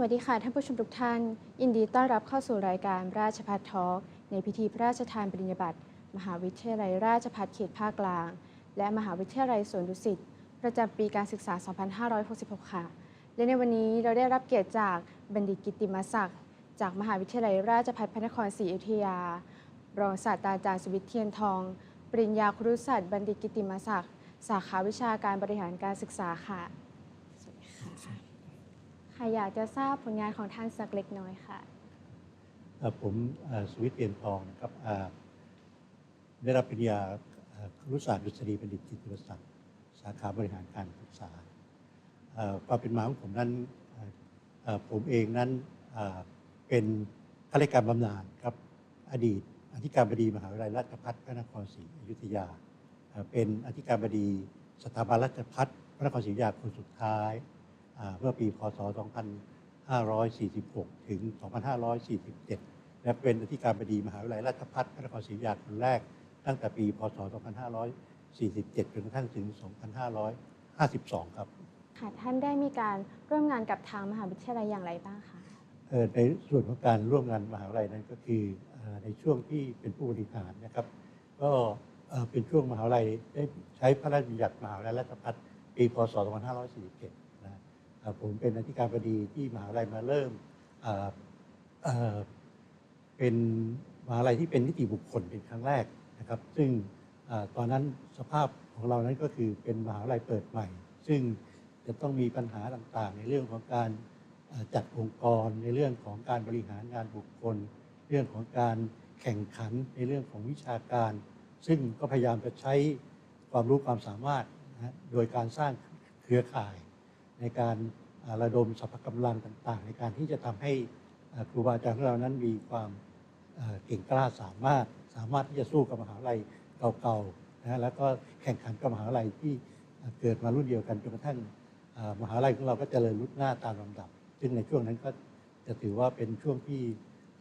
สวัสดีค่ะ ท่านผู้ชมทุกท่าน ยินดีต้อนรับเข้าสู่รายการราชพัฒทอล์กในพิธีพระราชทานปริญญาบัตรมหาวิทยาลัยราชภัฏเขตภาคกลาง และมหาวิทยาลัยสวนดุสิตประจำปีการศึกษา 2566 ค่ะ และในวันนี้เราได้รับเกียรติจากบัณฑิตกิติมศักดิ์จากมหาวิทยาลัยราชภัฏพระนครศรีอยุธยา รองศาสตราจารย์สุวิทย์เทียนทอง ปริญญาครุศาสตร์บัณฑิตกิติมศักดิ์สาขาวิชาการบริหารการศึกษาค่ะ ค่ะอยากจะทราบผลงานของท่านสักเล็กน้อยค่ะผมสวิทย์เตียนทองนะครับได้รับปริญญาครุศาสตร์ดุษฎีบัณฑิตจิตรศักดิ์สาขาบริหารการศึกษาความเป็นมาของผมนั้นผมเองนั้นเป็นข้าราชการบำนาญครับอดีตอธิการบดีมหาวิทยาลัยราชภัฏพระนครศรีอยุธยา เป็นอธิการบดีสถาบันราชภัฏพระนครศรีอยุธยาคนสุดท้าย เมื่อปีพศ 2546 ถึง 2547 และเป็นอธิการบดีมหาวิทยาลัยราชภัฏพระนครศรีอยุธยาคนแรก ตั้งแต่ปี พศ 2547 จนกระทั่งถึง 2552 ครับ ค่ะท่านได้มีการร่วมงานกับทางมหาวิทยาลัยอย่างไรบ้างคะเอ่อในส่วนของการร่วมงานมหาวิทยาลัยนั้นก็คือเอ่อในช่วงที่เป็นผู้บริหารนะครับ ก็เอ่อเป็นช่วงมหาวิทยาลัยได้ใช้พระราชบัญญัติมหาวิทยาลัยราชภัฏปี พศ 2547 ผมเป็นอธิการบดีที่มหาวิทยาลัยมาเริ่มเป็นมหาวิทยาลัยที่เป็นนิติบุคคลเป็นครั้งแรกนะครับ ซึ่งอตอนนั้นสภาพของเรานั้นก็คือเป็นมหาวิทยาลัยเปิดใหม่ ซึ่งจะต้องมีปัญหาต่างๆ ในเรื่องของการจัดองค์กร ในเรื่องของการบริหารงานบุคคล เรื่องของการแข่งขันในเรื่องของวิชาการ ซึ่งก็พยายามจะใช้ความรู้ความสามารถนะโดยการสร้างเครือข่าย ในการระดมสรรพกำลังต่างๆ ในการที่จะทำให้ครูบาอาจารย์ของเรานั้นมีความเก่งกล้าสามารถสามารถที่จะสู้กับมหาวิทยาลัยเก่าๆนะฮะแล้วก็แข่งขันกับมหาวิทยาลัยที่เกิดมารุ่นเดียวกันจนกระทั่งอ่ามหาลัยของเราก็เจริญรุ่หน้าตามลำดับ ซึ่งในช่วงนั้นก็จะถือว่าเป็นช่วงที่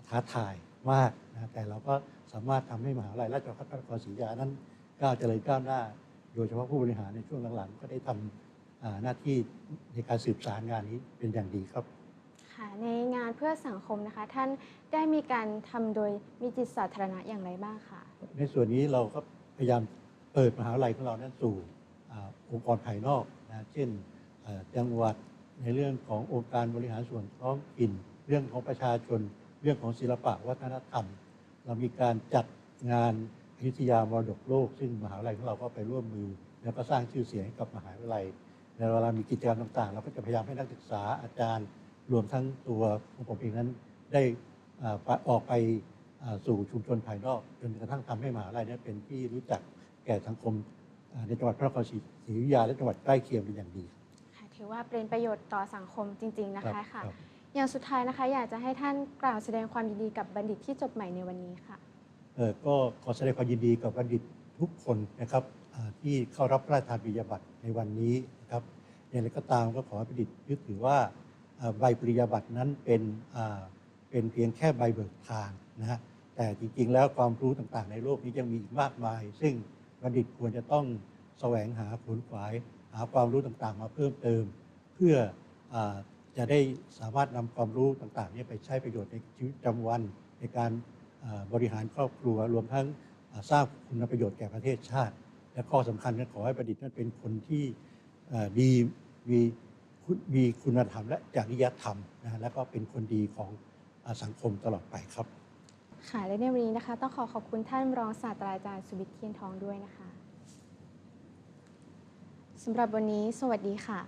ท้าทายมากนะแต่เราก็สามารถทำให้มหาลัยราชภัฏพระนครศรีอยุธยานั้นก้าวเจริญก้าวหน้า โดยเฉพาะผู้บริหารในช่วงหลังๆ ก็ได้ทำอ่า หน้าที่ในการสืบสารงานนี้เป็นอย่างดีครับค่ะในงานเพื่อสังคมนะคะ ท่านได้มีการทำโดยมีจิตสาธารณะอย่างไรบ้างคะในส่วนนี้เราก็พยายามเปิดมหาวิทยาลัยของเรานั้นสู่อาองค์กรภายนอกนะเช่นเอ่อจังหวัดในเรื่องขององค์การบริหารส่วนท้องถิ่นเรื่องของประชาชน เรื่องของศิลปะวัฒนธรรม เรามีการจัดงานอยุธยามรดกโลก ซึ่งมหาวิทยาลัยของเราก็ไปร่วมมือ แล้วก็สร้างชื่อเสียงให้กับมหาวิทยาลัย ในเวลามีกิจกรรมต่างๆ เราก็จะพยายามให้นักศึกษาอาจารย์รวมทั้งตัวของผมเองนั้นได้อ่าไปออกไปอ่าสู่ชุมชนภายนอกจนกระทั่งทำให้มหาลัยเนี้เป็นที่รู้จักแก่สังคมอ่าในจังหวัดพระนครศรีอยุธยาและจังหวัดใกล้เคียงเป็นอย่างดีค่ะถือว่าเป็นประโยชน์ต่อสังคมจริง ๆ นะครัคะบค่ะครับอย่างสุดท้ายนะคะ อยากจะให้ท่านกล่าวแสดงความยินดีกับบัณฑิตที่จบใหม่ในวันนี้ค่ะเอ่อก็ขอแสดงความยินดีกับบัณฑิตทุกคนนะครับอ่า ที่เข้ารับพระราชทานปริญญาบัตรในวันนี้นะครับอย่างไรก็ตามก็ขอให้บัณฑิตยึดถือว่าใบปริญญาบัตรนั้นเป็นเป็นเพียงแค่ใบเบิกทางนะฮะแต่จริงๆ แล้วความรู้ต่างๆ ในโลกนี้ยังมีอีกมากมาย ซึ่งบัณฑิตควรจะต้องแสวงหาผลขวายหาความรู้ต่างๆ มาเพิ่มเติม เพื่ออจะได้สามารถนำความรู้ต่างๆนี้ไปใช้ประโยชน์ในชีวิตประจำวัน ในการบริหารครอบครัวรวมทั้งสร้างคุณประโยชน์แก่ประเทศชาติ และข้อสำคัญก็ขอให้ประดิษฐ์นั้นเป็นคนที่ดีมีคุณมีคุณธรรมและจริยธรรมนะฮะแล้วก็เป็นคนดีของสังคมตลอดไปครับ ค่ะและในวันนี้นะคะ ต้องขอขอบคุณท่านรองศาสตราจารย์สุวิทย์เทียนทองด้วยนะคะสำหรับวันนี้ สวัสดีค่ะ